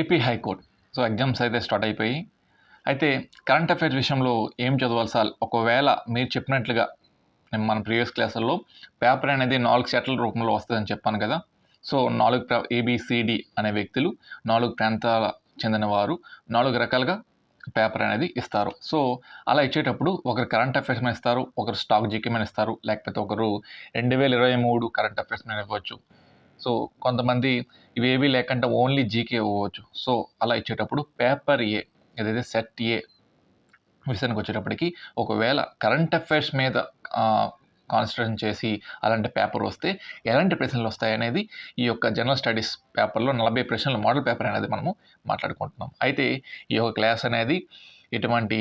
AP high court. So exams అయితే start అయిపోయి. అయితే కరెంట్ అఫైర్స్ విషయంలో ఏం చదవాలి సార్? ఒకవేళ మీరు చెప్పినట్లుగా నేను మన ప్రీవియస్ క్లాసుల్లో పేపర్ అనేది నాలుగు సెట్ల రూపంలో వస్తుందని చెప్పాను కదా. సో నాలుగు ఏబిసిడి అనే వ్యక్తులు నాలుగు ప్రాంతాల చెందిన వారు నాలుగు రకాలుగా పేపర్ అనేది ఇస్తారు. సో అలా ఇచ్చేటప్పుడు ఒకరు కరెంట్ అఫైర్స్ మీద ఇస్తారు ఒకరు స్టాక్ జీకే మీద ఇస్తారు లేకపోతే ఒకరు రెండు వేల ఇరవై మూడు కరెంట్ అఫైర్స్ మీద ఇవ్వచ్చు. సో కొంతమంది ఇవేవి లేకుండా ఓన్లీ జీకే ఇవ్వచ్చు సో అలా ఇచ్చేటప్పుడు పేపర్ ఏ ఏదైతే సెట్ ఏ విషయానికి వచ్చేటప్పటికి ఒకవేళ కరెంట్ అఫైర్స్ మీద కాన్సన్ట్రేషన్ చేసి అలాంటి పేపర్ వస్తే ఎలాంటి ప్రశ్నలు వస్తాయనేది ఈ యొక్క జనరల్ స్టడీస్ పేపర్లో నలభై ప్రశ్నల మోడల్ పేపర్ అనేది మనము మాట్లాడుకుంటున్నాం. అయితే ఈ యొక్క క్లాస్ అనేది ఎటువంటి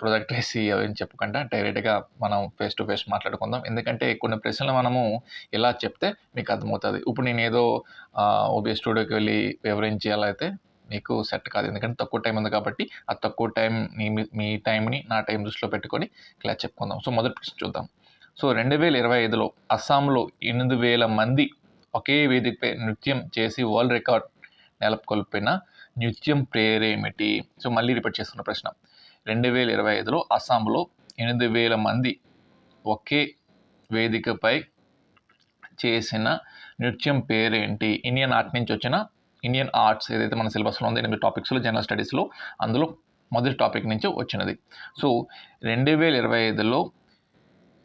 ప్రొజెక్ట్ వేసి అవేం చెప్పకుండా డైరెక్ట్గా మనం ఫేస్ టు ఫేస్ మాట్లాడుకుందాం. ఎందుకంటే కొన్ని ప్రశ్నలు మనము ఎలా చెప్తే మీకు అర్థమవుతుంది. ఇప్పుడు నేను ఏదో ఓబీ స్టూడియోకి వెళ్ళి వివరించి అలా అయితే మీకు సెట్ కాదు. ఎందుకంటే తక్కువ టైం ఉంది కాబట్టి ఆ తక్కువ టైం మీ మీ టైంని నా టైం దృష్టిలో పెట్టుకొని ఇలా చెప్పుకుందాం. సో మొదటి ప్రశ్న చూద్దాం. సో రెండు వేల ఇరవై ఐదులో అస్సాంలో ఎనిమిది వేల మంది ఒకే వేదికపై నృత్యం చేసి వరల్డ్ రికార్డ్ నెలకొల్పిన నృత్యం పేరేమిటి సో మళ్ళీ రిపీట్ చేస్తున్న ప్రశ్న. రెండు వేల ఇరవై ఐదులో అస్సాంలో ఎనిమిది వేల మంది ఒకే వేదికపై చేసిన నృత్యం పేరేంటి? ఇండియన్ ఆర్ట్ నుంచి వచ్చిన ఇండియన్ ఆర్ట్స్ ఏదైతే మన సిలబస్లో ఉందో ఎనిమిది టాపిక్స్లో జనరల్ స్టడీస్లో అందులో మొదటి టాపిక్ నుంచి వచ్చినది. సో రెండు వేల ఇరవై ఐదులో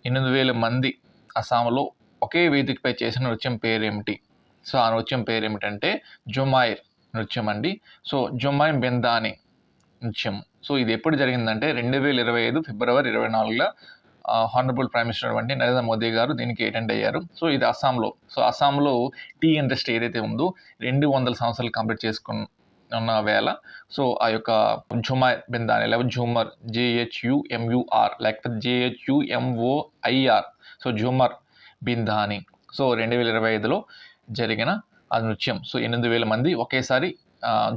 ఎనిమిది వేల మంది అస్సాంలో ఒకే వేదికపై చేసిన నృత్యం పేరేమిటి? సో ఆ నృత్యం పేరేమిటంటే జుమాయిర్ నృత్యం అండి. సో జుమైన్ బెందాని నృత్యం. సో ఇది ఎప్పుడు జరిగిందంటే రెండు వేల ఇరవై ఐదు ఫిబ్రవరి ఇరవై నాలుగులో హానరబుల్ ప్రైమ్ మినిస్టర్ వంటి నరేంద్ర మోదీ గారు దీనికి అటెండ్ అయ్యారు. సో ఇది అస్సాంలో. సో అస్సాంలో టీ ఇండస్ట్రీ ఏదైతే ఉందో రెండు వందల సంవత్సరాలు కంప్లీట్ చేసుకున్న వేళ సో ఆ యొక్క జుమర్ బిందాని లేకపోతే జూమర్ జేహెచ్యుఎంయుఆర్ లేకపోతే జేహెచ్యుఎంఓఐఆర్ సో జూమర్ బిందాని. సో రెండు వేల ఇరవై ఐదులో జరిగిన ఆ నృత్యం. సో ఎనిమిది వేల మంది ఒకేసారి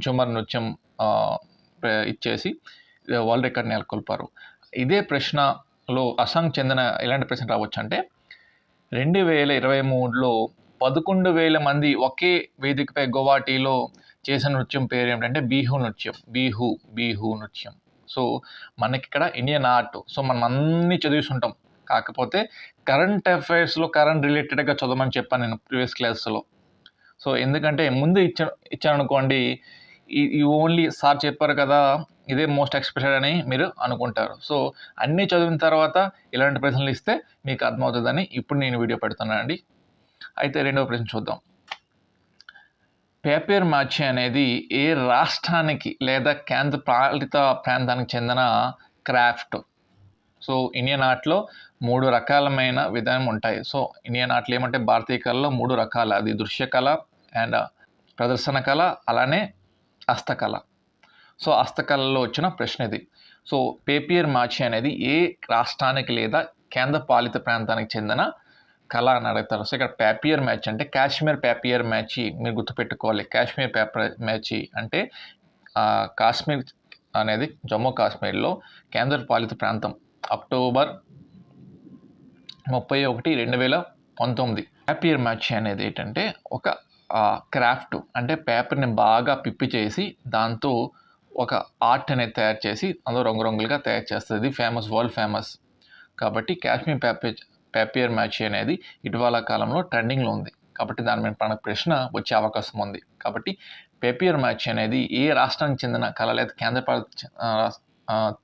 ఝుమర్ నృత్యం ఇచ్చేసి వరల్డ్ రికార్డ్ నెలకొల్పారు. ఇదే ప్రశ్నలో అస్సాంకి చెందిన ఎలాంటి ప్రశ్న రావచ్చు అంటే రెండు వేల ఇరవై మూడులో పదకొండు వేల మంది ఒకే వేదికపై గౌహాటీలో చేసిన నృత్యం పేరు ఏమిటంటే బీహు నృత్యం. బీహు బీహు నృత్యం. సో మనకి ఇక్కడ ఇండియన్ ఆర్ట్ సో మనం అన్నీ చదివిస్తుంటాం. కాకపోతే కరెంట్ అఫైర్స్లో కరెంట్ రిలేటెడ్గా చదవమని చెప్పాను నేను ప్రీవియస్ క్లాస్లో. సో ఎందుకంటే ముందు ఇచ్చా ఇచ్చాను అనుకోండి ఈ ఓన్లీ సార్ చెప్పారు కదా ఇదే మోస్ట్ ఎక్స్పెక్టెడ్ అని మీరు అనుకుంటారు. సో అన్నీ చదివిన తర్వాత ఇలాంటి ప్రశ్నలు ఇస్తే మీకు అర్థమవుతుందని ఇప్పుడు నేను వీడియో పెడుతున్నానండి అయితే రెండవ ప్రశ్న చూద్దాం. పేపర్ మాచి అనేది ఏ రాష్ట్రానికి లేదా కేంద్ర పాలిత ప్రాంతానికి చెందిన క్రాఫ్ట్? సో ఇండియన్ ఆర్ట్లో మూడు రకాలమైన విధానం ఉంటాయి. సో ఇండియన్ ఆర్ట్లు ఏమంటే భారతీయ కళలో మూడు రకాలు. అది దృశ్యకళ అండ్ ప్రదర్శన కళ అలానే హస్తకళ. సో హస్తకళలో వచ్చిన ప్రశ్న ఇది. సో పేపియర్ మాచి అనేది ఏ రాష్ట్రానికి లేదా కేంద్ర పాలిత ప్రాంతానికి చెందిన కళ అని అడుగుతారు. సో ఇక్కడ పేపియర్ మ్యాచ్ అంటే కాశ్మీర్ పేపియర్ మ్యాచ్ మీరు గుర్తుపెట్టుకోవాలి. కాశ్మీర్ పేపర్ మ్యాచ్ అంటే కాశ్మీర్ అనేది జమ్మూ కాశ్మీర్లో కేంద్ర పాలిత ప్రాంతం. అక్టోబర్ ముప్పై ఒకటి రెండు వేల పంతొమ్మిది. పేపియర్ మ్యాచ్ అనేది ఏంటంటే ఒక క్రాఫ్ట్ అంటే పేపర్ని బాగా పిప్పి చేసి దాంతో ఒక ఆర్ట్ అనేది తయారు చేసి అందులో రంగురంగులుగా తయారు చేస్తుంది. Famous world famous. కాబట్టి కాశ్మీర్ పేపర్ పేపియర్ మ్యాచ్ అనేది ఇటీవల కాలంలో ట్రెండింగ్లో ఉంది. కాబట్టి దాని మీద మనకు ప్రశ్న వచ్చే అవకాశం ఉంది. కాబట్టి పేపియర్ మ్యాచ్ అనేది ఏ రాష్ట్రానికి చెందిన కళ లేదా కేంద్రపాలిత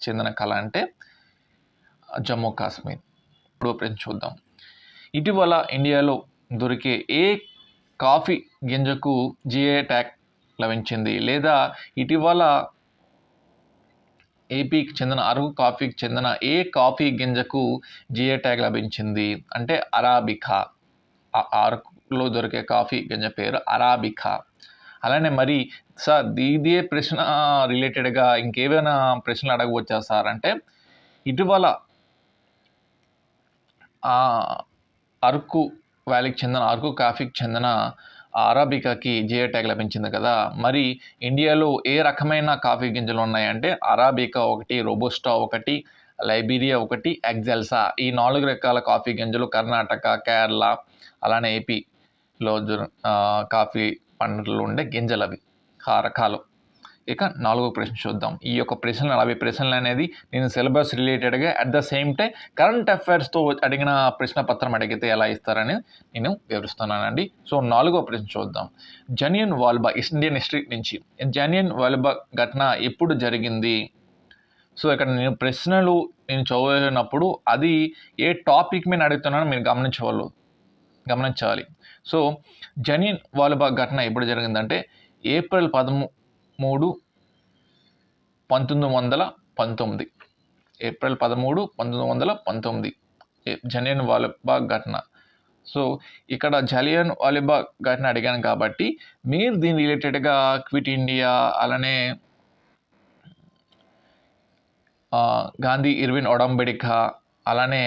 చెందిన కళ అంటే జమ్మూ కాశ్మీర్. ఇప్పుడు ప్రశ్న చూద్దాం. ఇటీవల ఇండియాలో దొరికే ఏ కాఫీ గింజకు జిఏ ట్యాగ్ లభించింది. లేదా ఇటీవల ఏపీకి చెందిన అరకు కాఫీకి చెందిన ఏ కాఫీ గింజకు జిఏ ట్యాగ్ లభించింది? అంటే అరాబికా. అరకులో దొరికే కాఫీ గింజ పేరు అరాబికా. అలానే మరి సార్ ఇదే ప్రశ్న రిలేటెడ్గా ఇంకేమైనా ప్రశ్నలు అడగవచ్చా సార్? అంటే ఇటీవల అరకు వ్యాలీకి చెందిన అరకు కాఫీకి చెందిన అరాబికాకి జిఐ ట్యాగ్ లభించింది కదా. మరి ఇండియాలో ఏ రకమైన కాఫీ గింజలు ఉన్నాయంటే అరాబికా ఒకటి రోబోస్టా ఒకటి లైబీరియా ఒకటి ఎగ్జెల్సా ఈ నాలుగు రకాల కాఫీ గింజలు కర్ణాటక కేరళ అలానే ఏపీలో కాఫీ పంటలు ఉండే గింజలు అవి కారకాలు ఇక నాలుగో ప్రశ్న చూద్దాం. ఈ యొక్క ప్రశ్నలు నలభై ప్రశ్నలు అనేది నేను సిలబస్ రిలేటెడ్గా at the same time current అఫైర్స్తో అడిగిన ప్రశ్న పత్రం అడిగితే ఎలా ఇస్తారని నేను వివరిస్తున్నానండి. సో నాలుగో ప్రశ్న చూద్దాం. జనియన్ వాల్బా ఇండియన్ హిస్టరీ నుంచి జనియన్ వాల్బా ఘటన ఎప్పుడు జరిగింది? సో ఇక్కడ నేను ప్రశ్నలు నేను చదివినప్పుడు అది ఏ టాపిక్ మీద అడుగుతున్నానో మీరు గమనించవాళ్ళు గమనించాలి. సో జనియన్ వాల్బా ఘటన ఎప్పుడు జరిగిందంటే ఏప్రిల్ పదమూ మూడు పంతొమ్మిది వందల పంతొమ్మిది. ఏప్రిల్ పదమూడు పంతొమ్మిది వందల పంతొమ్మిది. జలియన్ వాలిబాగ్ ఘటన. సో ఇక్కడ జలియన్ వాలిబాగ్ ఘటన అడిగాను కాబట్టి మీరు దీని రిలేటెడ్గా క్విట్ ఇండియా అలానే గాంధీ ఇర్విన్ ఒడంబెడిక అలానే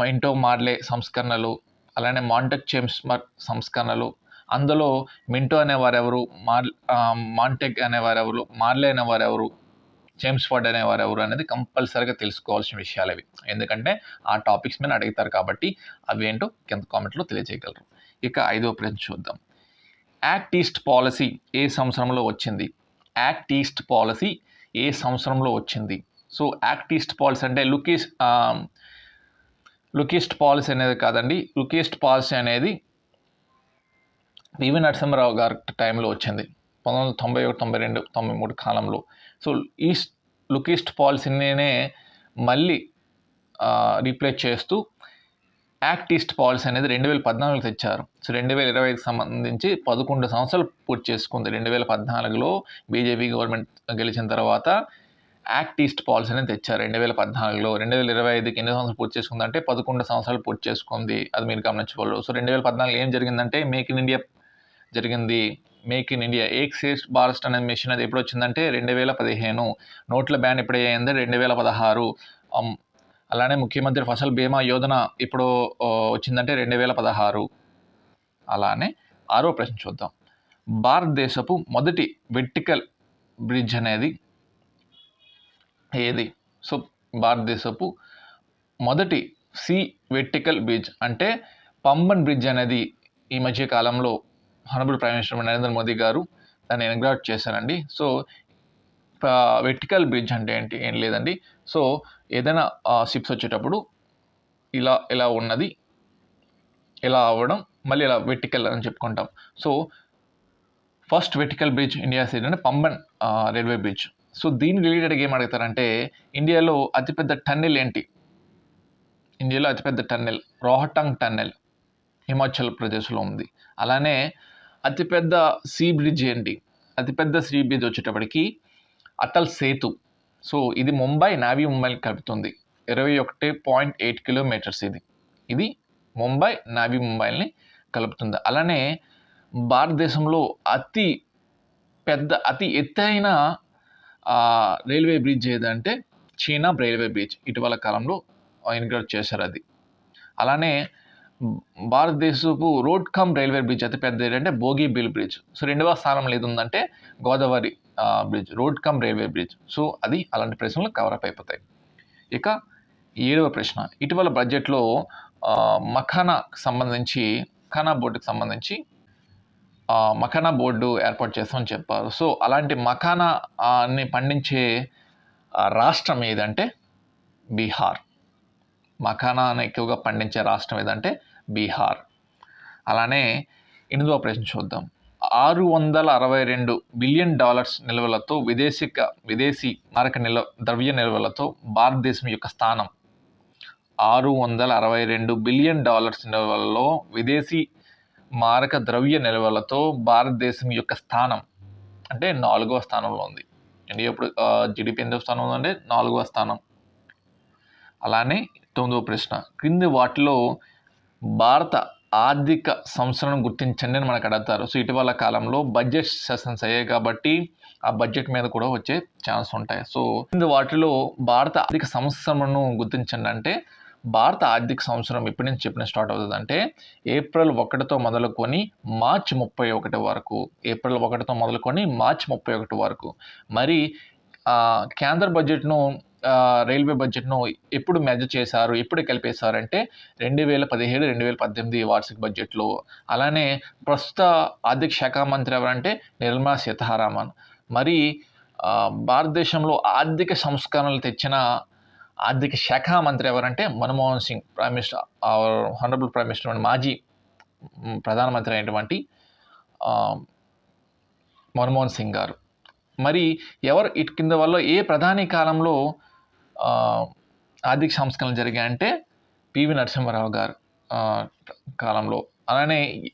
మైంటో మార్లే సంస్కరణలు అలానే మాంటక్ చేమ్స్మర్ సంస్కరణలు అందులో మింటో అనేవారెవరు మార్ ఆ, మాంటెక్ అనేవారెవరు మార్లే అనేవారెవరు జేమ్స్ ఫోర్డ్ అనేవారెవరు అనేది కంపల్సరీగా తెలుసుకోవాల్సిన విషయాలు అవి ఎందుకంటే ఆ టాపిక్స్ మీద అడుగుతారు కాబట్టి అవి ఏంటో కింద కామెంట్లో తెలియజేయగలరు. ఇక ఐదో ప్రశ్న చూద్దాం. యాక్ట్ ఈస్ట్ పాలసీ ఏ సంవత్సరంలో వచ్చింది? యాక్ట్ ఈస్ట్ పాలసీ ఏ సంవత్సరంలో వచ్చింది? సో యాక్ట్ ఈస్ట్ పాలసీ అంటే లుకీస్ లుకీస్ట్ పాలసీ అనేది కాదండి. లుకీస్ట్ పాలసీ అనేది పివి నరసింహరావు గారి టైంలో వచ్చింది. పంతొమ్మిది వందల తొంభై ఒకటి తొంభై రెండు తొంభై మూడు కాలంలో. సో ఈస్ట్ లుకీస్ట్ పాలసీనే మళ్ళీ రీప్లేస్ చేస్తూ యాక్ట్ ఈస్ట్ పాలసీ అనేది రెండు వేల పద్నాలుగు తెచ్చారు. సో రెండు వేల ఇరవైకి సంబంధించి పదకొండు సంవత్సరాలు పూర్తి చేసుకుంది. రెండు వేల పద్నాలుగులో బీజేపీ గవర్నమెంట్ గెలిచిన తర్వాత యాక్ట్ ఈస్ట్ పాలసీ అనేది తెచ్చారు. రెండు వేల పద్నాలుగులో రెండు వేల ఇరవై ఐదుకి ఎన్ని సంవత్సరాలు పూర్తి చేసుకుందంటే పదకొండు సంవత్సరాలు పూర్తి చేసుకుంది. అది మీరు గమనించుకోవాలి సో రెండు వేల పద్నాలుగు ఏం జరిగిందంటే మేక్ ఇన్ ఇండియా జరిగింది. Make in India. ఏక్ సేఫ్ భారస్ట్ అనే మిషన్ అది ఎప్పుడు వచ్చిందంటే రెండు వేల పదిహేను. నోట్ల బ్యాన్ ఎప్పుడు అయ్యింది రెండు వేల పదహారు అలానే ముఖ్యమంత్రి ఫసల్ బీమా యోజన ఇప్పుడు వచ్చిందంటే రెండు వేల పదహారు. అలానే ఆరో ప్రశ్న చూద్దాం. భారతదేశపు మొదటి వెర్టికల్ బ్రిడ్జ్ అనేది ఏది? సో భారతదేశపు మొదటి సి వెర్టికల్ బ్రిడ్జ్ అంటే పంబన్ బ్రిడ్జ్ అనేది ఈ మధ్య కాలంలో honourable prime minister Narendra Modi గారు దాన్ని ఇనాగ్రేట్ చేశారండి. సో వెర్టికల్ బ్రిడ్జ్ అంటే ఏంటి? ఏం లేదండి. సో ఏదైనా షిప్స్ వచ్చేటప్పుడు ఇలా ఇలా ఉన్నది ఇలా అవ్వడం మళ్ళీ ఇలా వెర్టికల్ అని చెప్పుకుంటాం. So first vertical bridge India side అంటే పంబన్ రైల్వే బ్రిడ్జ్. సో దీని రిలేటెడ్గా ఏం అడుగుతారంటే ఇండియాలో అతిపెద్ద టన్నెల్ ఏంటి? ఇండియాలో అతిపెద్ద టన్నెల్ రోహటాంగ్ టన్నెల్ హిమాచల్ ప్రదేశ్లో ఉంది. అలానే అతిపెద్ద సీ బ్రిడ్జ్ ఏంటి? అతిపెద్ద సీ బ్రిడ్జ్ వచ్చేటప్పటికి అటల్ సేతు. సో ఇది ముంబై నావీ ముంబైని కలుపుతుంది ఇరవై ఒకటి పాయింట్ ఎయిట్ కిలోమీటర్స్ ఇది. ఇది ముంబై నావీ ముంబైని కలుపుతుంది. అలానే భారతదేశంలో అతి పెద్ద అతి ఎత్తైన రైల్వే బ్రిడ్జ్ ఏదంటే చీనా రైల్వే బ్రిడ్జ్. ఇటీవల కాలంలో ఇన్గ్రేట్ చేశారు అది. అలానే భారతదేశపు రోడ్ కమ్ రైల్వే బ్రిడ్జ్ అతి పెద్ద ఏంటంటే భోగి బిల్ బ్రిడ్జ్. సో రెండవ స్థానంలో ఏది ఉందంటే Godavari bridge road cum railway bridge. So అది అలాంటి ప్రశ్నలు కవరప్ అయిపోతాయి. ఇక ఏడవ ప్రశ్న. ఇటీవల బడ్జెట్లో మఖానాకు సంబంధించి మఖానా బోర్డుకి సంబంధించి మఖానా బోర్డు ఏర్పాటు చేస్తామని చెప్పారు. సో అలాంటి మఖానాని పండించే రాష్ట్రం ఏదంటే బీహార్. మఖానాను ఎక్కువగా పండించే రాష్ట్రం ఏదంటే బీహార్. అలానే ఎనిమిదవ ప్రశ్న చూద్దాం. ఆరు వందల అరవై రెండు బిలియన్ డాలర్స్ నిల్వలతో విదేశిక విదేశీ మారక నిల్వ ద్రవ్య నిల్వలతో భారతదేశం యొక్క స్థానం. ఆరు వందల అరవై రెండు బిలియన్ డాలర్స్ నిల్వలలో విదేశీ మారక ద్రవ్య నిల్వలతో భారతదేశం యొక్క స్థానం అంటే నాలుగవ స్థానంలో ఉంది. ఇండియా ఇప్పుడు జిడిపి ఎనిమిదవ స్థానం అంటే నాలుగవ స్థానం. అలానే తొమ్మిదవ ప్రశ్న. క్రింది వాటిలో భారత ఆర్థిక సంస్థలను గుర్తించండి అని మనకు అడుగుతారు. సో ఇటీవల కాలంలో బడ్జెట్ సెషన్స్ అయ్యాయి కాబట్టి ఆ బడ్జెట్ మీద కూడా వచ్చే ఛాన్స్ ఉంటాయి. సో క్రింది వాటిలో భారత ఆర్థిక సంస్థలను గుర్తించండి అంటే భారత ఆర్థిక సంవత్సరం ఎప్పటి నుంచి చెప్పిన స్టార్ట్ అవుతుంది అంటే ఏప్రిల్ ఒకటితో మొదలుకొని మార్చ్ ముప్పై ఒకటి వరకు. ఏప్రిల్ ఒకటితో మొదలుకొని మార్చ్ ముప్పై ఒకటి వరకు. మరి ఆ, కేంద్ర బడ్జెట్ను రైల్వే బడ్జెట్ను ఎప్పుడు మెజర్ చేశారు ఎప్పుడు కలిపేశారంటే రెండు వేల పదిహేడు రెండు వేల పద్దెనిమిది వార్షిక బడ్జెట్లో. అలానే ప్రస్తుత ఆర్థిక శాఖ మంత్రి ఎవరంటే నిర్మలా సీతారామన్. మరి భారతదేశంలో ఆర్థిక సంస్కరణలు తెచ్చిన ఆర్థిక శాఖ మంత్రి ఎవరంటే Manmohan Singh prime minister honourable prime minister మాజీ ప్రధానమంత్రి అయినటువంటి మన్మోహన్ సింగ్ గారు. మరి ఎవరు ఇటు కింద వల్ల ఏ ప్రధాని కాలంలో ఆర్థిక సంస్కరణలు జరిగాయంటే పివి నరసింహారావు గారు కాలంలో. అలానే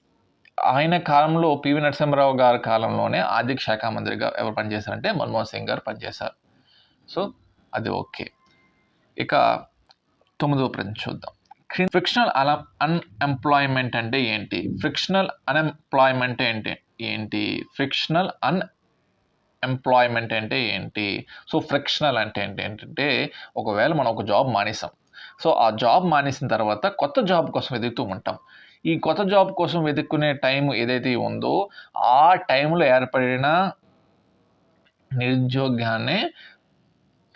ఆయన కాలంలో పివి నరసింహారావు గారి కాలంలోనే ఆర్థిక శాఖ మంత్రిగా ఎవరు పనిచేశారంటే మన్మోహన్ సింగ్ గారు పనిచేశారు. సో అది ఓకే. ఇక తొమ్మిదవ ప్రశ్న చూద్దాం. ఫ్రిక్షనల్ అల అన్ఎంప్లాయ్మెంట్ అంటే ఏంటి? ఫ్రిక్షనల్ అన్ఎంప్లాయ్మెంట్ ఏంటి? ఏంటి? ఫ్రిక్షనల్ అన్ ఎంప్లాయ్మెంట్ అంటే ఏంటి? సో ఫ్రిక్షనల్ అంటే ఏంటి? ఏంటంటే ఒకవేళ మనం ఒక జాబ్ మానేసాం. సో ఆ జాబ్ మానేసిన తర్వాత కొత్త జాబ్ కోసం వెతుకుతూ ఉంటాం. ఈ కొత్త జాబ్ కోసం వెతుక్కునే టైం ఏదైతే ఉందో ఆ టైంలో ఏర్పడిన నిరుద్యోగాన్ని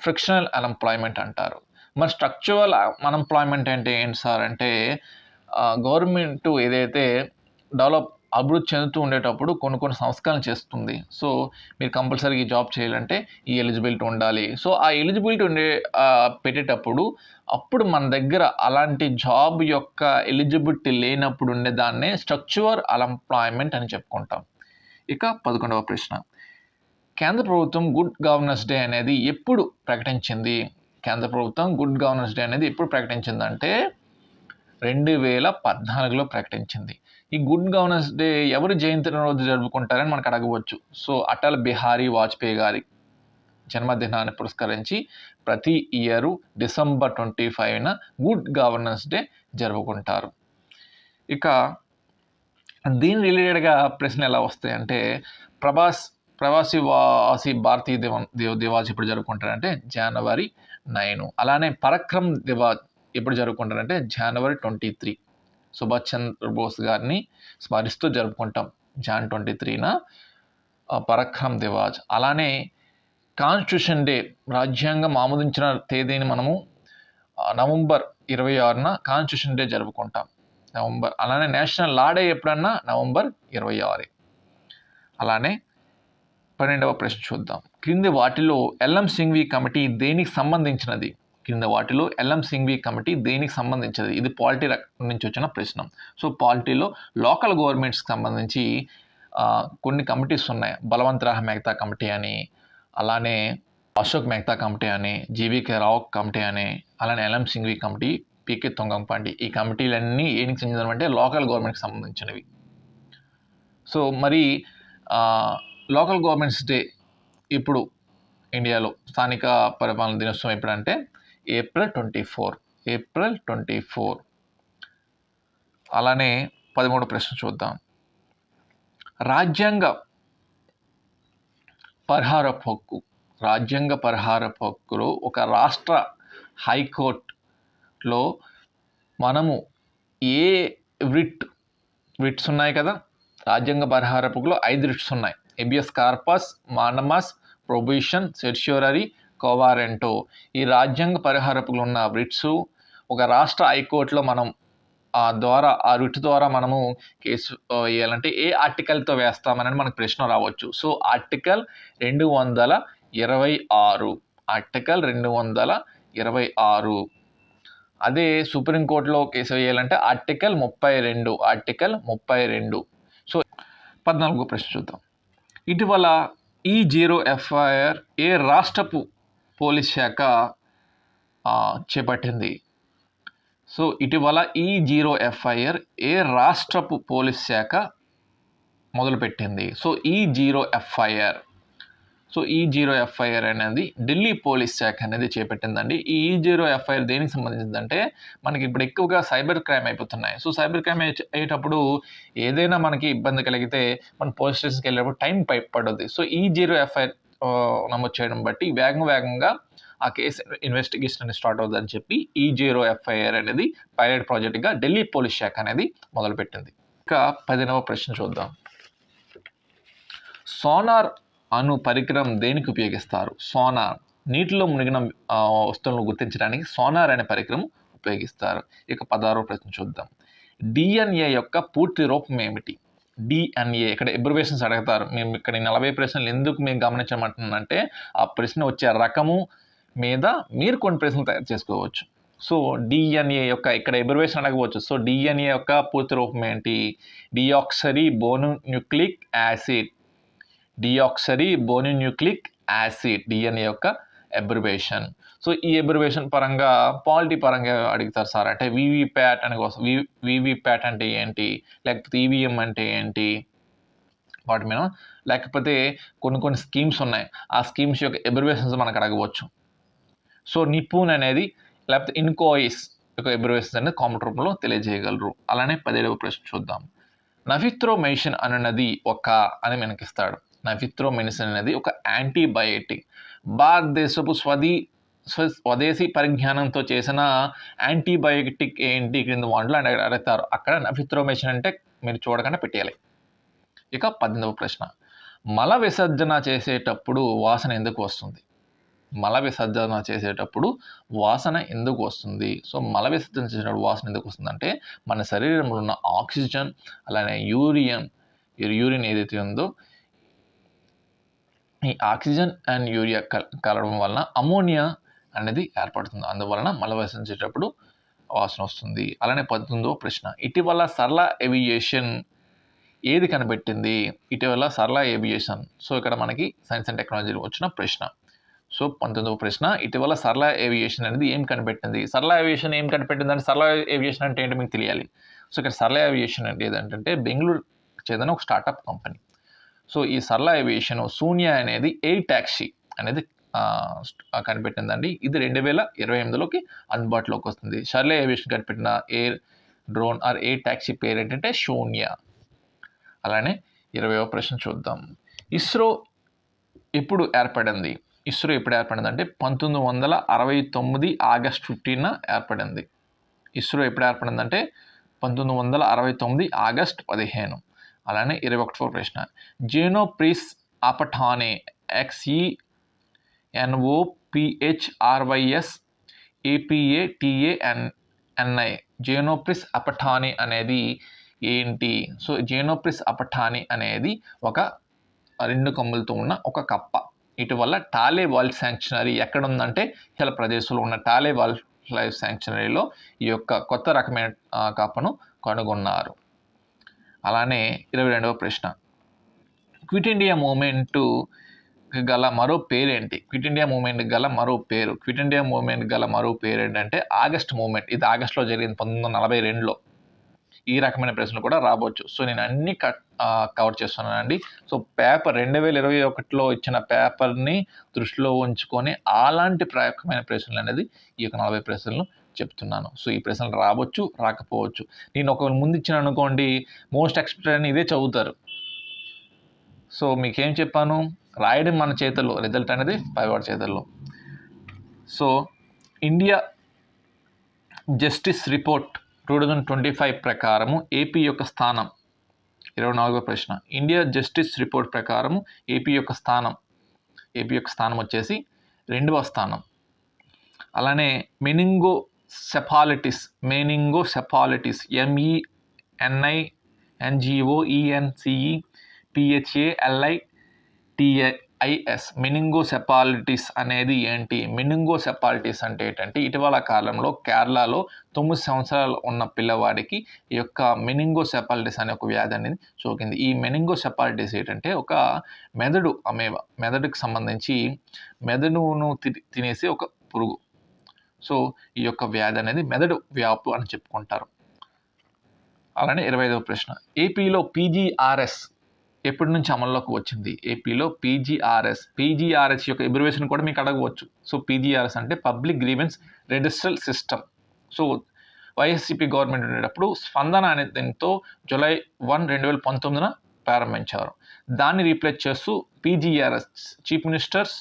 ఫ్రిక్షనల్ అన్ఎంప్లాయ్మెంట్ అంటారు. మరి స్ట్రక్చరల్ అన్ఎంప్లాయ్మెంట్ అంటే ఏంటి సార్? అంటే గవర్నమెంట్ ఏదైతే డెవలప్ అభివృద్ధి చెందుతూ ఉండేటప్పుడు కొన్ని కొన్ని సంస్కరణ చేస్తుంది. సో మీరు కంపల్సరీ ఈ జాబ్ చేయాలంటే ఈ ఎలిజిబిలిటీ ఉండాలి. సో ఆ ఎలిజిబిలిటీ ఉండే పెట్టేటప్పుడు అప్పుడు మన దగ్గర అలాంటి జాబ్ యొక్క ఎలిజిబిలిటీ లేనప్పుడు ఉండే దాన్నే అన్ఎంప్లాయ్మెంట్ అని చెప్పుకుంటాం. ఇక పదకొండవ ప్రశ్న. కేంద్ర ప్రభుత్వం గుడ్ గవర్నెన్స్ డే అనేది ఎప్పుడు ప్రకటించింది? కేంద్ర ప్రభుత్వం గుడ్ గవర్నెన్స్ డే అనేది ఎప్పుడు ప్రకటించిందంటే రెండు వేల పద్నాలుగులో ప్రకటించింది. ఈ గుడ్ గవర్నెన్స్ డే ఎవరు జయంతి రోజు జరుపుకుంటారని మనకు అడగవచ్చు. సో అటల్ బిహారీ వాజ్పేయి గారి జన్మదినాన్ని పురస్కరించి ప్రతి ఇయరు డిసెంబర్ ట్వంటీ ఫైవ్న గుడ్ గవర్నెన్స్ డే జరుపుకుంటారు. ఇక దీని రిలేటెడ్గా ప్రశ్న ఎలా వస్తాయంటే ప్రభాస్ ప్రవాసి వాసి భారతీయ దివ దేవ దివాజ్ ఎప్పుడు జరుపుకుంటారంటే జనవరి నైన్. అలానే పరక్రమ్ దివా ఎప్పుడు జరుపుకుంటారంటే జనవరి ట్వంటీ త్రీ. సుభాష్ చంద్రబోస్ గారిని స్మరిస్తూ జరుపుకుంటాం. జాన్ ట్వంటీ త్రీన? పరక్రమ్ దివాజ్. అలానే కాన్స్టిట్యూషన్ డే రాజ్యాంగం ఆమోదించిన తేదీని మనము నవంబర్ ఇరవై ఆరున కాన్స్టిట్యూషన్ డే జరుపుకుంటాం. నవంబర్ అలానే నేషనల్ లా డే ఎప్పుడన్నా? నవంబర్ ఇరవై ఆరు. అలానే పన్నెండవ ప్రశ్న చూద్దాం. క్రింది వాటిలో ఎల్ఎం సింఘ్వి కమిటీ దేనికి సంబంధించినది? కింద వాటిలో ఎల్ఎం సింఘ్వి కమిటీ దేనికి సంబంధించినది? ఇది పాలిటీ నుంచి వచ్చిన ప్రశ్న. సో పాలిటీలో లోకల్ గవర్నమెంట్స్కి సంబంధించి కొన్ని కమిటీస్ ఉన్నాయి. బలవంతరాహ మెహతా కమిటీ అని అలానే అశోక్ మెహతా కమిటీ అని జీవీకే రావు కమిటీ అని అలానే ఎల్ఎం సింఘ్వి కమిటీ పీకే తొంగంపాండి ఈ కమిటీలన్నీ ఏనికి చెందినవంటే లోకల్ గవర్నమెంట్కి సంబంధించినవి. సో మరి లోకల్ గవర్నమెంట్స్ డే ఇప్పుడు ఇండియాలో స్థానిక పరిపాలన దినోత్సవం ఎప్పుడంటే April twenty four April twenty four. అలానే పదమూడు ప్రశ్న చూద్దాం. రాజ్యాంగ పరిహార హక్కు రాజ్యాంగ పరిహార హక్కులో ఒక రాష్ట్ర హైకోర్టులో మనము ఏ విట్ విట్స్ ఉన్నాయి కదా? రాజ్యాంగ పరిహార హక్కులో ఐదు రిట్స్ ఉన్నాయి. Habeas corpus mandamus prohibition certiorari quo warranto ఈ రాజ్యాంగ పరిహారపులు ఉన్న రిట్స్ ఒక రాష్ట్ర హైకోర్టులో మనం ఆ ద్వారా ఆ రిట్ ద్వారా మనము కేసు వేయాలంటే ఏ ఆర్టికల్తో వేస్తామని మనకు ప్రశ్న రావచ్చు. సో ఆర్టికల్ రెండు వందల ఇరవై ఆరు. ఆర్టికల్ రెండు వందల ఇరవై ఆరు. అదే సుప్రీంకోర్టులో కేసు వేయాలంటే ఆర్టికల్ ముప్పై రెండు ఆర్టికల్ ముప్పై రెండు. సో పద్నాలుగో ప్రశ్న చూద్దాం. ఇటీవల ఈ జీరో ఎఫ్ఐఆర్ ఏ రాష్ట్రపు పోలీస్ శాఖ చేపట్టింది. సో ఇటీవల ఈ జీరో ఎఫ్ఐఆర్ ఏ రాష్ట్రపు పోలీస్ శాఖ మొదలుపెట్టింది. సో ఈ జీరో ఎఫ్ఐఆర్ సో ఈ జీరో ఎఫ్ఐఆర్ అనేది ఢిల్లీ పోలీస్ శాఖ అనేది చేపట్టిందండి. ఈ ఈ జీరో ఎఫ్ఐఆర్ దేనికి సంబంధించిందంటే మనకి ఇప్పుడు ఎక్కువగా సైబర్ క్రైమ్ అయిపోతున్నాయి. సో సైబర్ క్రైమ్ అయ్యేటప్పుడు ఏదైనా మనకి ఇబ్బంది కలిగితే మన పోలీస్ స్టేషన్కి వెళ్ళేటప్పుడు టైం పై పడుద్ది. సో ఈ జీరో ఎఫ్ఐఆర్ నమోదు చేయడం బట్టి వేగం వేగంగా ఆ కేసు ఇన్వెస్టిగేషన్ అనేది స్టార్ట్ అవుతుందని చెప్పి ఈ జీరో ఎఫ్ఐఆర్ అనేది పైలట్ ప్రాజెక్ట్గా ఢిల్లీ పోలీస్ శాఖ అనేది మొదలుపెట్టింది. ఇంకా పదినవ ప్రశ్న చూద్దాం. సోనార్ అను పరికరం దేనికి ఉపయోగిస్తారు? సోనార్ నీటిలో మునిగిన వస్తువులను గుర్తించడానికి సోనార్ అనే పరికరం ఉపయోగిస్తారు. ఇక పదహారో ప్రశ్న చూద్దాం. డిఎన్ఏ యొక్క పూర్తి రూపం ఏమిటి? డిఎన్ఏ ఇక్కడ ఎబ్రివేషన్స్ అడుగుతారు. మేము ఇక్కడ నలభై ప్రశ్నలు ఎందుకు మేము గమనించమంటున్నానంటే ఆ ప్రశ్న వచ్చే రకము మీద మీరు కొన్ని ప్రశ్నలు తయారు చేసుకోవచ్చు. సో డిఎన్ఏ యొక్క ఇక్కడ ఎబ్రివేషన్ అడగవచ్చు. సో డిఎన్ఏ యొక్క పూర్తి రూపం ఏంటి? Deoxyribonucleic acid. Deoxyribonucleic acid. DNA యొక్క ఎబ్రివేషన్ సో ఈ ఎబ్రివేషన్ పరంగా పాలిటీ పరంగా అడుగుతారు సార్. అంటే వివిప్యాట్ అని కోసం వివిప్యాట్ అంటే ఏంటి? లేకపోతే ఈవీఎం అంటే ఏంటి? వాటి మీద. లేకపోతే కొన్ని కొన్ని స్కీమ్స్ ఉన్నాయి. ఆ స్కీమ్స్ యొక్క ఎబ్రివేషన్స్ మనకు అడగవచ్చు. సో నిపుణ్ అనేది లేకపోతే ఇన్కోయిస్ యొక్క ఎబ్రివేషన్స్ అనేది కామెంట్ రూపంలో తెలియజేయగలరు. అలానే పదిహేడవ ప్రశ్న చూద్దాం. నఫిత్రోమెషన్ అనున్నది ఒక అని మనకిస్తాడు. నఫిత్రోమెనిసిన్ అనేది ఒక యాంటీబయోటిక్. భారతదేశపు స్వది స్వదేశీ పరిజ్ఞానంతో చేసిన యాంటీబయోటిక్ ఏంటి క్రింద వాటిలో అని అడుగుతారు. అక్కడ నఫిత్రోమేషన్ అంటే మీరు చూడకుండా పెట్టేయాలి. ఇక పద్దెనిమిదవ ప్రశ్న. మల విసర్జన చేసేటప్పుడు వాసన ఎందుకు వస్తుంది? మల విసర్జన చేసేటప్పుడు వాసన ఎందుకు వస్తుంది? సో మల విసర్జన చేసేటప్పుడు వాసన ఎందుకు వస్తుంది అంటే మన శరీరంలో ఉన్న ఆక్సిజన్ అలానే యూరియన్ యూరిన్ ఏదైతే ఉందో ఈ ఆక్సిజన్ అండ్ యూరియా కల కలవడం వలన అమోనియా అనేది ఏర్పడుతుంది. అందువలన మల విసర్జించేటప్పుడు వాసన వస్తుంది. అలానే పద్దెనిమిదవ ప్రశ్న. ఇటీవల సరళ ఏవియేషన్ ఏది కనిపెట్టింది? ఇటీవల సరళ ఏవియేషన్ సో ఇక్కడ మనకి సైన్స్ అండ్ టెక్నాలజీలో వచ్చిన ప్రశ్న. సో పంతొమ్మిదవ ప్రశ్న. ఇటీవల సరళ ఏవియేషన్ అనేది ఏం కనిపెట్టింది? సరళ ఏవియేషన్ ఏం కనిపెట్టింది? అంటే సరళ ఏవియేషన్ అంటే ఏంటో మీకు తెలియాలి. సో ఇక్కడ సరళ ఏవియేషన్ అంటే ఏదంటే బెంగళూరు చెందిన ఒక స్టార్టప్ కంపెనీ సో ఈ సరళ ఏవియేషన్ శూన్య అనేది ఎయిర్ ట్యాక్సీ అనేది కనిపెట్టిందండి. ఇది రెండు వేల ఇరవై ఎనిమిదిలోకి అందుబాటులోకి వస్తుంది. షర్లే ఏవియేషన్ కనిపెట్టిన air drone or air taxi పేరు ఏంటంటే శూన్య అలానే ఇరవయో ప్రశ్న చూద్దాం. ఇస్రో ఎప్పుడు ఏర్పడింది? ఇస్రో ఎప్పుడు ఏర్పడింది అంటే పంతొమ్మిది వందల అరవై తొమ్మిది ఆగస్ట్ ఫిఫ్టీన్న ఏర్పడింది. ఇస్రో ఎప్పుడు ఏర్పడింది అంటే పంతొమ్మిది వందల అరవై తొమ్మిది ఆగస్ట్ పదిహేను. అలానే ఇరవై ఒకటో ప్రశ్న. Xenophrys apatani X E N O P H R Y S A P A T A N N I Xenophrys apatani అనేది ఏంటి? సో జేనోప్రిస్ అపఠాని అనేది ఒక రెండు కొమ్ములతో ఉన్న ఒక కప్ప. ఇటీవల టాలే వరల్డ్ శాంక్చునరీ ఎక్కడ ఉందంటే హిమాచల్ ప్రదేశ్లో ఉన్న టాలే వరల్డ్ లైఫ్ శాంక్చునరీలో ఈ యొక్క కొత్త రకమైన కప్పను కనుగొన్నారు. అలానే ఇరవై రెండవ ప్రశ్న. క్విట్ ఇండియా మూమెంటు గల మరో పేరేంటి? క్విట్ ఇండియా మూమెంట్ గల మరో పేరు. క్విట్ ఇండియా మూమెంట్ గల మరో పేరు ఏంటంటే ఆగస్ట్ మూమెంట్ ఇది ఆగస్ట్లో జరిగింది పంతొమ్మిది వందల నలభై రెండులో. ఈ రకమైన ప్రశ్నలు కూడా రావచ్చు సో నేను అన్ని కట్ కవర్ చేస్తున్నానండి. సో పేపర్ రెండు వేల ఇరవై ఒకటిలో ఇచ్చిన పేపర్ని దృష్టిలో ఉంచుకొని అలాంటి రకమైన ప్రశ్నలు అనేది ఈ యొక్క నలభై ప్రశ్నలు చెప్తున్నాను. సో ఈ ప్రశ్నలు రావచ్చు రాకపోవచ్చు. నేను ఒకవేళ ముందు ఇచ్చిన అనుకోండి మోస్ట్ ఎక్స్పెక్టెడ్ అని ఇదే చదువుతారు. సో మీకేం చెప్పాను? రాయడం మన చేతుల్లో రిజల్ట్ అనేది పైవాడి చేతుల్లో. So India justice report two thousand twenty five ప్రకారము ఏపీ యొక్క స్థానం. ఇరవై నాలుగో ప్రశ్న. ఇండియా జస్టిస్ రిపోర్ట్ ప్రకారము ఏపీ యొక్క స్థానం. ఏపీ యొక్క స్థానం వచ్చేసి రెండవ స్థానం. అలానే meningoencephalitis meningoencephalitis M E N I N G O E N C E P H A L I T I S meningoencephalitis అనేది ఏంటి? మెనింగోసెపాలిటిస్ అంటే ఏంటంటే ఇటీవల కాలంలో కేరళలో తొమ్మిది సంవత్సరాలు ఉన్న పిల్లవాడికి ఈ యొక్క మెనింగోసెపాలిటిస్ అనే ఒక వ్యాధి అనేది సోకింది. ఈ మెనింగోసెపాలిటిస్ ఏంటంటే ఒక మెదడు అమేవ మెదడుకు సంబంధించి మెదడును తి- తినేసి ఒక పురుగు. సో ఈ యొక్క వ్యాధి అనేది మెదడు వ్యాపు అని చెప్పుకుంటారు. అలానే ఇరవై ఐదవ ప్రశ్న. ఏపీలో పీజీఆర్ఎస్ ఎప్పటి నుంచి అమల్లోకి వచ్చింది? ఏపీలో పీజీఆర్ఎస్ పీజీఆర్ఎస్ యొక్క ఎబ్రివేషన్ కూడా మీకు అడగవచ్చు. సో పీజీఆర్ఎస్ అంటే public grievance రిజిస్ట్రల్ system. So YSCP government ఉండేటప్పుడు స్పందన అనే దీంతో జూలై వన్ రెండు వేల పంతొమ్మిదిన ప్రారంభించారు. దాన్ని రీప్లేస్ చేస్తూ PGRS chief ministers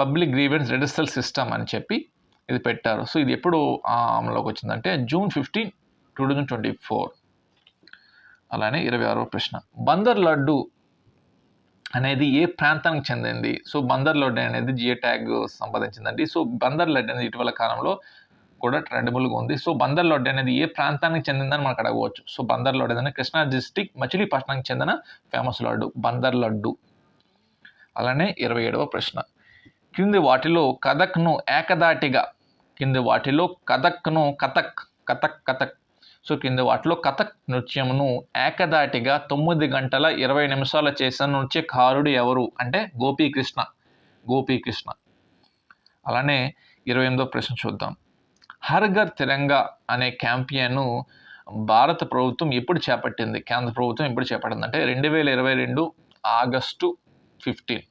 public grievance registral system అని చెప్పి ఇది పెట్టారు. సో ఇది ఎప్పుడు అమల్లోకి వచ్చిందంటే June fifteen two thousand twenty four. అలానే ఇరవై ఆరో ప్రశ్న. బందర్ లడ్డు అనేది ఏ ప్రాంతానికి చెందింది? సో బందర్ లడ్డు అనేది జియో ట్యాగ్ సంపాదించిందండి. సో బందర్ లడ్డు అనేది ఇటీవల కాలంలో కూడా ట్రెండబుల్గా ఉంది. సో బందర్ లడ్డు అనేది ఏ ప్రాంతానికి చెందిందని మనకు అడగవచ్చు. సో బందర్ లడ్డు అనేది కృష్ణా డిస్టిక్ మచిలీపట్నంకి చెందిన ఫేమస్ లడ్డు బందర్ లడ్డు. అలానే ఇరవై ఏడవ ప్రశ్న. కింది వాటిలో కథక్ను ఏకదాటిగా కింది వాటిలో కథక్ను కథక్ కథక్ కథక్ సో కింద వాటిలో కథక్ నృత్యమును ఏకదాటిగా తొమ్మిది గంటల ఇరవై నిమిషాల చేసిన నృత్యకారుడు ఎవరు? అంటే గోపీకృష్ణ. గోపీకృష్ణ. అలానే ఇరవై ఎనిమిదో ప్రశ్న చూద్దాం. హర్ఘర్ తిరంగా అనే క్యాంపియన్ను భారత ప్రభుత్వం ఎప్పుడు చేపట్టింది? కేంద్ర ప్రభుత్వం ఎప్పుడు చేపట్టింది? అంటే రెండు వేల ఇరవై రెండు ఆగస్టు ఫిఫ్టీన్.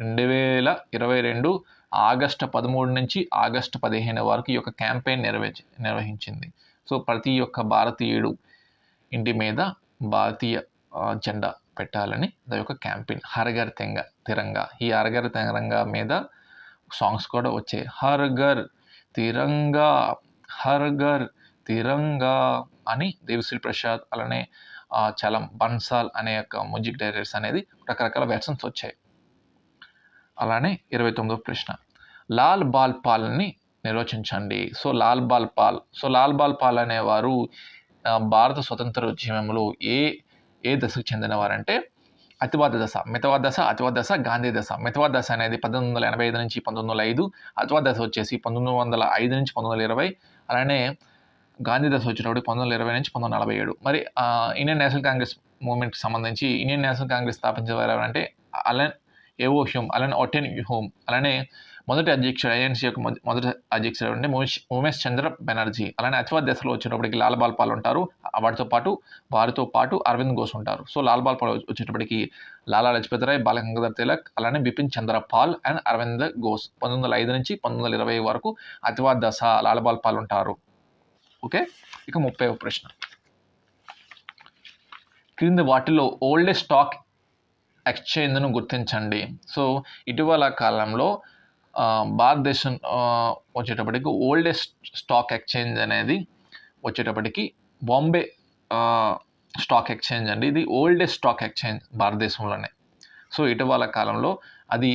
రెండు వేల ఇరవై రెండు ఆగస్టు పదమూడు నుంచి ఆగస్టు పదిహేను వరకు ఈ యొక్క క్యాంపెయిన్ నిర్వహి నిర్వహించింది. సో ప్రతి ఒక్క భారతీయుడు ఇంటి మీద భారతీయ జెండా పెట్టాలని దాని యొక్క క్యాంపెయిన్. హరగర్ తెంగ తిరంగా. ఈ హరగర్ తిరంగా మీద సాంగ్స్ కూడా వచ్చాయి. హర్గర్ తిరంగా హర్గర్ తిరంగా అని దేవిశ్రీ ప్రసాద్ అలానే చలం బన్సాల్ అనే యొక్క మ్యూజిక్ డైరెక్టర్స్ అనేది రకరకాల వెర్షన్స్ వచ్చాయి. అలానే ఇరవై తొమ్మిదో ప్రశ్న. లాల్ బాల్ పాల్ని నిర్వచించండి. సో లాల్ బాల్ పాల్. సో లాల్ బాల్ పాల్ అనేవారు భారత స్వతంత్ర ఉద్యమంలో ఏ ఏ దశకు చెందినవారంటే అతివాద దశ మితవాద దశ అతివాద దశ గాంధీ దశ. మితవాద దశ అనేది పంతొమ్మిది వందల ఎనభై ఐదు నుంచి పంతొమ్మిది వందల ఐదు అతివాద దశ వచ్చేసి పంతొమ్మిది వందల ఐదు నుంచి పంతొమ్మిది వందల ఇరవై అలానే గాంధీ దశ వచ్చినప్పుడు పంతొమ్మిది వందల ఇరవై నుంచి పంతొమ్మిది వందల నలభై ఏడు. మరి ఇండియన్ నేషనల్ కాంగ్రెస్ మూవ్మెంట్కి సంబంధించి ఇండియన్ నేషనల్ కాంగ్రెస్ స్థాపించిన వారు ఎవరంటే అలన్ ఏవో హ్యూమ్ అలన్ ఒటెన్ హ్యూమ్ అలానే మొదటి అధ్యక్షుడు ఐఎన్సీ యొక్క మొదటి అధ్యక్షుడు అంటే ఉమేష్ చంద్ర బెనర్జీ. అలానే అతివాద దశలో వచ్చేటప్పటికి లాల్ బాల్ పాల్ ఉంటారు. వాటితో పాటు వారితో పాటు అరవింద్ ఘోష్ ఉంటారు. సో లాల్ బాల్ పాల్ వచ్చేటప్పటికి లాలా లజపతి రాయ్ బాలగంగాధర్ తిలక్ అలానే బిపిన్ చంద్ర పాల్ అండ్ అరవింద్ ఘోష్. పంతొమ్మిది వందల ఐదు నుంచి పంతొమ్మిది వందల ఇరవై వరకు అతివాద దశ లాల్ బాల్ పాల్ ఉంటారు. ఓకే? ఇక ముప్పై ప్రశ్న. క్రింది వాటిలో ఓల్డెస్ట్ స్టాక్ ఎక్స్చేంజ్ను గుర్తించండి. సో ఇటీవల కాలంలో భారతదేశం వచ్చేటప్పటికి ఓల్డెస్ట్ స్టాక్ ఎక్స్చేంజ్ అనేది వచ్చేటప్పటికి బాంబే స్టాక్ ఎక్స్చేంజ్ అండి. ఇది ఓల్డెస్ట్ స్టాక్ ఎక్స్చేంజ్ భారతదేశంలోనే. సో ఇటీవల కాలంలో అది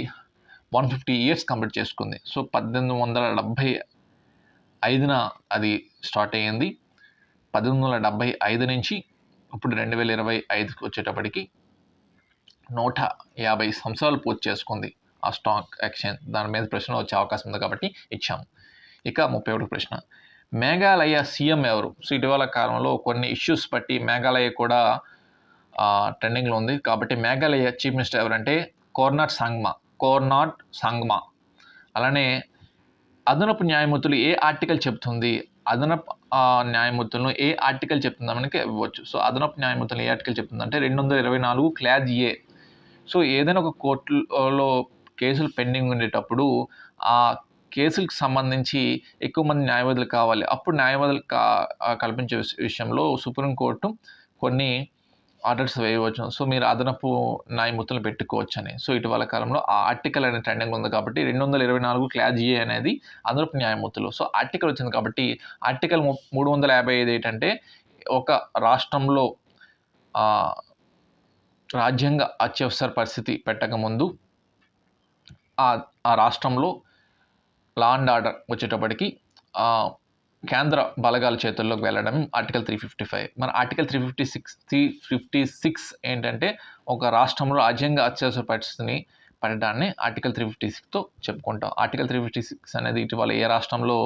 వన్ ఫిఫ్టీ ఇయర్స్ కంప్లీట్ చేసుకుంది. సో పద్దెనిమిది వందల డెబ్భై ఐదున అది స్టార్ట్ అయ్యింది. పద్దెనిమిది వందల డెబ్భై ఐదు నుంచి ఇప్పుడు రెండు వేల ఇరవై ఐదుకి వచ్చేటప్పటికి నూట యాభై సంవత్సరాలు పూర్తి చేసుకుంది. ఆ స్టాక్ ఎక్స్చేంజ్ దాని మీద ప్రశ్న వచ్చే అవకాశం ఉంది కాబట్టి ఇచ్చాము ఇక ముప్పై ఒకటి ప్రశ్న. మేఘాలయ సీఎం ఎవరు? సో ఇటీవల కాలంలో కొన్ని ఇష్యూస్ బట్టి మేఘాలయ కూడా ట్రెండింగ్లో ఉంది. కాబట్టి మేఘాలయ చీఫ్ మినిస్టర్ ఎవరంటే కోర్నాట్ సాంగ్మా. కోర్నాట్ సాంగ్మా. అలానే అదనపు న్యాయమూర్తులు ఏ ఆర్టికల్ చెప్తుంది? అదనపు ఆ, న్యాయమూర్తులను ఏ ఆర్టికల్ చెప్తుందా మనకి ఇవ్వచ్చు. సో అదనపు న్యాయమూర్తులు ఏ ఆర్టికల్ చెప్తుందంటే రెండు వందల ఇరవై నాలుగు క్లాజ్ ఏ. సో ఏదైనా ఒక కోర్టులో కేసులు పెండింగ్ ఉండేటప్పుడు ఆ కేసులకు సంబంధించి ఎక్కువ మంది న్యాయవాదులు కావాలి. అప్పుడు న్యాయవాదులు కా కల్పించే విషయంలో సుప్రీంకోర్టు కొన్ని ఆర్డర్స్ వేయవచ్చు. సో మీరు అదనపు న్యాయమూర్తులు పెట్టుకోవచ్చు అని సో ఇటీవల కాలంలో ఆ ఆర్టికల్ అనే ట్రెండింగ్ ఉంది కాబట్టి రెండు వందల ఇరవై నాలుగు క్లాజిఏ అనేది అదనపు న్యాయమూర్తులు. సో ఆర్టికల్ వచ్చింది కాబట్టి ఆర్టికల్ ము- మూడు వందల యాభై ఐదు ఏంటంటే ఒక రాష్ట్రంలో రాజ్యాంగ అత్యవసర పరిస్థితి పెట్టకముందు ఆ రాష్ట్రంలో లా అండ్ ఆర్డర్ వచ్చేటప్పటికి కేంద్ర బలగాల చేతుల్లోకి వెళ్ళడం ఆర్టికల్ త్రీ ఫిఫ్టీ ఫైవ్ మన article three fifty six three fifty six ఏంటంటే ఒక రాష్ట్రంలో అజంగా అత్యవసర పరిస్థితిని పెట్టడాన్ని ఆర్టికల్ త్రీ ఫిఫ్టీ సిక్స్తో చెప్పుకుంటాం. ఆర్టికల్ త్రీ ఫిఫ్టీ సిక్స్ అనేది ఇటీవల ఏ రాష్ట్రంలో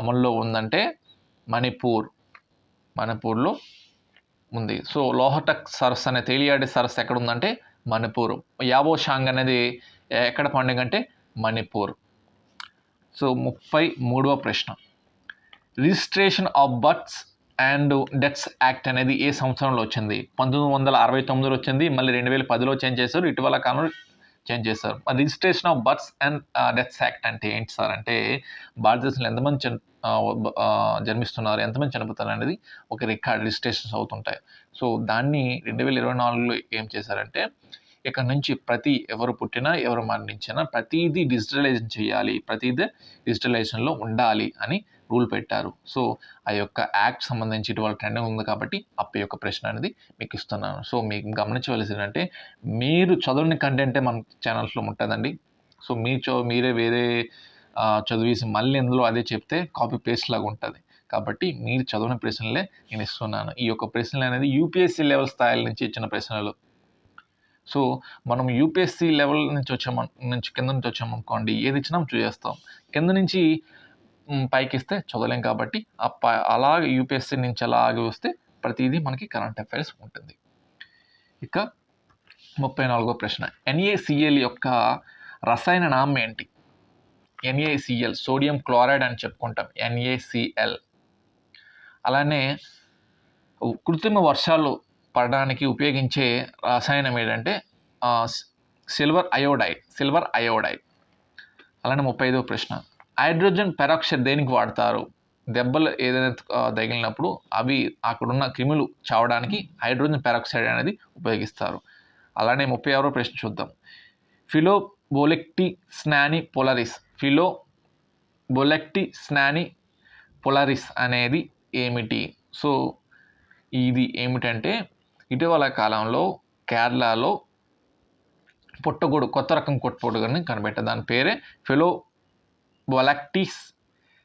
అమల్లో ఉందంటే మణిపూర్ మణిపూర్లో ఉంది. సో లోహటక్ సరస్సు అనే తేలియాడి సరస్సు ఎక్కడ ఉందంటే మణిపూర్. యావో షాంగ్ అనేది ఎక్కడ పండుగ అంటే మణిపూర్. సో ముప్పై మూడవ ప్రశ్న. Registration of births and deaths act అనేది ఏ సంవత్సరంలో వచ్చింది? పంతొమ్మిది వందల అరవై తొమ్మిదిలో వచ్చింది మళ్ళీ రెండు వేల పదిలో చేంజ్ చేశారు ఇటీవల కాలంలో చేంజ్ చేశారు. Registration of births and deaths act అంటే ఏంటి సార్? అంటే భారతదేశంలో ఎంతమంది చని జన్మిస్తున్నారు ఎంతమంది చనిపోతారు అనేది ఒక రికార్డ్ రిజిస్ట్రేషన్స్ అవుతుంటాయి. సో దాన్ని రెండు వేల ఇరవై నాలుగులో ఏం చేశారంటే ఇక్కడ నుంచి ప్రతి ఎవరు పుట్టినా ఎవరు మరణించినా ప్రతిదీ డిజిటలైజేషన్ చేయాలి ప్రతిదీ డిజిటలైజేషన్లో ఉండాలి అని రూల్ పెట్టారు. సో ఆ యొక్క యాక్ట్ సంబంధించి ఇటీవల ట్రెండింగ్ ఉంది కాబట్టి అప్ప యొక్క ప్రశ్న అనేది మీకు ఇస్తున్నాను. సో మీకు గమనించవలసింది అంటే మీరు చదవని కంటెంటే మన ఛానల్స్లో ఉంటుందండి. సో మీ చో మీరే వేరే చదివేసి మళ్ళీ ఇందులో అదే చెప్తే కాపీ పేస్ట్ లాగా ఉంటుంది. కాబట్టి మీరు చదివిన ప్రశ్నలే నేను ఇస్తున్నాను. ఈ యొక్క ప్రశ్నలు అనేది యూపీఎస్సీ లెవెల్ స్థాయిల నుంచి ఇచ్చిన ప్రశ్నలు. సో మనం యూపీఎస్సీ లెవెల్ నుంచి వచ్చాము నుంచి కింద నుంచి వచ్చాము అనుకోండి ఏది ఇచ్చినా చూసేస్తాం. కింద నుంచి పైకి ఇస్తే చదవలేం కాబట్టి ఆ ప అలాగే యూపీఎస్సీ నుంచి అలాగే వస్తే ప్రతిదీ మనకి కరెంట్ అఫైర్స్ ఉంటుంది. ఇక ముప్పై నాలుగో ప్రశ్న. ఎన్ఏసిఎల్ యొక్క రసాయన నామం ఏంటి? ఎన్ఏసిఎల్ సోడియం క్లోరైడ్ అని చెప్పుకుంటాం. ఎన్ఏసిఎల్ అలానే కృత్రిమ వర్షాలు పడడానికి ఉపయోగించే రసాయనం ఏంటంటే సిల్వర్ అయోడైడ్ సిల్వర్ అయోడైడ్. అలానే ముప్పై ఐదో ప్రశ్న. హైడ్రోజన్ పెరాక్సైడ్ దేనికి వాడతారు? దెబ్బలు ఏదైనా తగిలినప్పుడు అవి అక్కడున్న క్రిములు చావడానికి హైడ్రోజన్ పెరాక్సైడ్ అనేది ఉపయోగిస్తారు. అలానే ముప్పై ఆరో ప్రశ్న చూద్దాం. ఫిలో బోలెక్టి స్నాని పొలరిస్. ఫిలో బొలెక్టి స్నాని పొలరిస్ అనేది ఏమిటి? సో ఇది ఏమిటంటే ఇటీవల కాలంలో కేరళలో పుట్టగొడు కొత్త రకం కొట్టగొడుగుని కనిపెట్టారు. దాని పేరే ఫెలో బొలాక్టిస్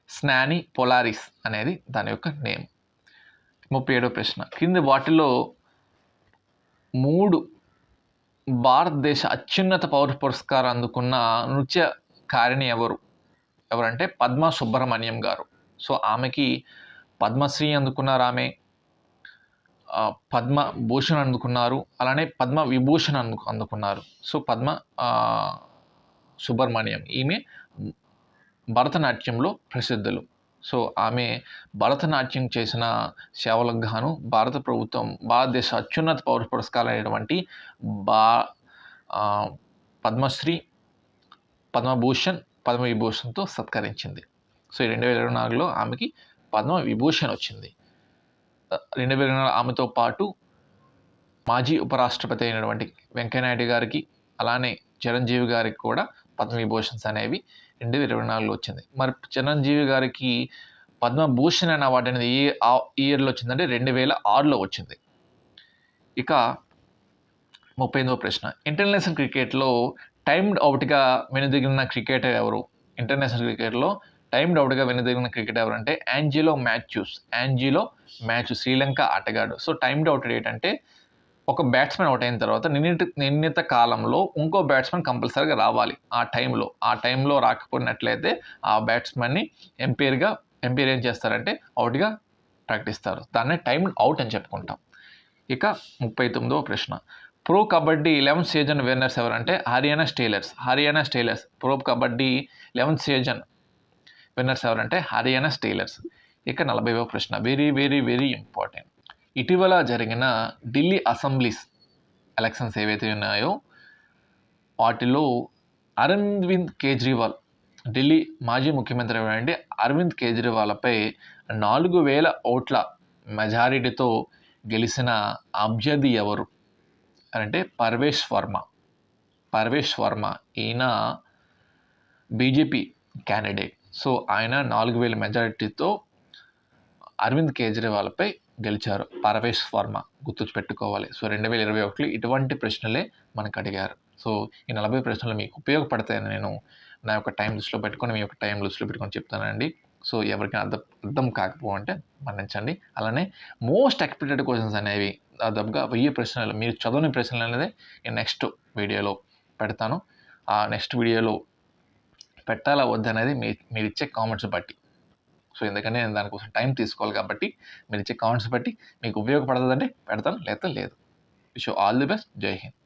స్నాని పొలారిస్ అనేది దాని యొక్క నేమ్. ముప్పై ఏడో ప్రశ్న. కింది వాటిలో మూడు భారతదేశ అత్యున్నత పౌర పురస్కారం అందుకున్న నృత్య కారిణి ఎవరు? ఎవరంటే పద్మ సుబ్రహ్మణ్యం గారు. సో ఆమెకి పద్మశ్రీ అందుకున్నారు ఆమె. పద్మ భూషణ్ అందుకున్నారు. అలానే పద్మ విభూషణ్ అందు అందుకున్నారు. సో పద్మ సుబ్రహ్మణ్యం. ఈమె భరతనాట్యంలో ప్రసిద్ధులు. సో ఆమె భరతనాట్యం చేసిన సేవలకు గాను భారత ప్రభుత్వం భారతదేశ అత్యున్నత పౌర పురస్కారం అయినటువంటి బా పద్మశ్రీ పద్మభూషణ్ పద్మవిభూషణ్తో సత్కరించింది. సో ఈ రెండు వేల ఇరవై నాలుగులో ఆమెకి పద్మ విభూషణ్ వచ్చింది. రెండు వేల ఇరవై ఆమెతో పాటు మాజీ ఉపరాష్ట్రపతి అయినటువంటి వెంకయ్యనాయుడు గారికి అలానే చిరంజీవి గారికి కూడా పద్మవిభూషణ్స్ అనేవి రెండు వేల ఇరవై నాలుగులో వచ్చింది. మరి చిరంజీవి గారికి పద్మభూషణ్ అనే అవార్డు అనేది ఏ ఈ ఇయర్లో వచ్చిందంటే రెండు వేల ఆరులో వచ్చింది. ఇక ముప్పై ఎనిమిదో ప్రశ్న. ఇంటర్నేషనల్ క్రికెట్లో టైమ్డ్ అవుట్గా వెనుదిగిన క్రికెటర్ ఎవరు? ఇంటర్నేషనల్ క్రికెట్లో టైమ్డ్ అవుట్గా వెనుదిరిగిన క్రికెట్ ఎవరంటే Angelo Mathews Angelo Mathews Sri Lanka ఆటగాడు. సో టైమ్డ్ అవుట్ ఏంటంటే ఒక బ్యాట్స్మెన్ అవుట్ అయిన తర్వాత నిర్ణీత నిర్ణీత కాలంలో ఇంకో బ్యాట్స్మెన్ కంపల్సరీగా రావాలి ఆ టైంలో. ఆ టైంలో రాకపోయినట్లయితే ఆ బ్యాట్స్మెన్ని ఎంపైర్గా ఎంపైర్ ఏం చేస్తారంటే అవుట్గా ప్రకటిస్తారు. దాన్నే టైమ్ అవుట్ అని చెప్పుకుంటాం. ఇక ముప్పై తొమ్మిదవ ప్రశ్న. Pro Kabaddi eleventh season winners ఎవరంటే Haryana Steelers. Haryana Steelers. Pro Kabaddi eleventh season winners ఎవరంటే హర్యానా స్టేలర్స్. ఇక నలభైవ ప్రశ్న వెరీ వెరీ వెరీ ఇంపార్టెంట్. ఇటీవల జరిగిన ఢిల్లీ అసెంబ్లీస్ ఎలక్షన్స్ ఏవైతే ఉన్నాయో వాటిలో అరవింద్ కేజ్రీవాల్ ఢిల్లీ మాజీ ముఖ్యమంత్రి ఎవరంటే అరవింద్ కేజ్రీవాల్పై నాలుగు వేల ఓట్ల మెజారిటీతో గెలిచిన అభ్యర్థి ఎవరు? అంటే పర్వేష్ వర్మ. పర్వేష్ వర్మ ఈయన బీజేపీ క్యాండిడేట్. సో ఆయన నాలుగు వేల మెజారిటీతో అరవింద్ కేజ్రీవాల్పై గెలిచారు. పరవేష్ వర్మ గుర్తుపెట్టుకోవాలి. సో రెండు వేల ఇరవై ఒకటిలో ఇటువంటి ప్రశ్నలే మనకు అడిగారు. సో ఈ నలభై ప్రశ్నలు మీకు ఉపయోగపడతాయని నేను నా యొక్క టైం లిస్ట్లో పెట్టుకొని మీ యొక్క టైం లిస్ట్లో పెట్టుకొని చెప్తానండి. సో ఎవరికైనా అర్థం అర్థం కాకపోతే మన్నించండి. అలానే మోస్ట్ ఎక్స్పెక్టెడ్ క్వశ్చన్స్ అనేవి దాదాపుగా వెయ్యి ప్రశ్నలు మీరు చదవని ప్రశ్నలు అనేది నేను నెక్స్ట్ వీడియోలో పెడతాను. ఆ నెక్స్ట్ వీడియోలో పెట్టాలా వద్దనేది మీ మీరు ఇచ్చే కామెంట్స్ బట్టి. సో ఎందుకంటే నేను దానికోసం టైం తీసుకోవాలి కాబట్టి మీరు ఇచ్చే కామెంట్స్ బట్టి మీకు ఉపయోగపడుతుందంటే పెడతాను లేకపోతే లేదు. విష్ ఆల్ ది బెస్ట్ జై హింద్.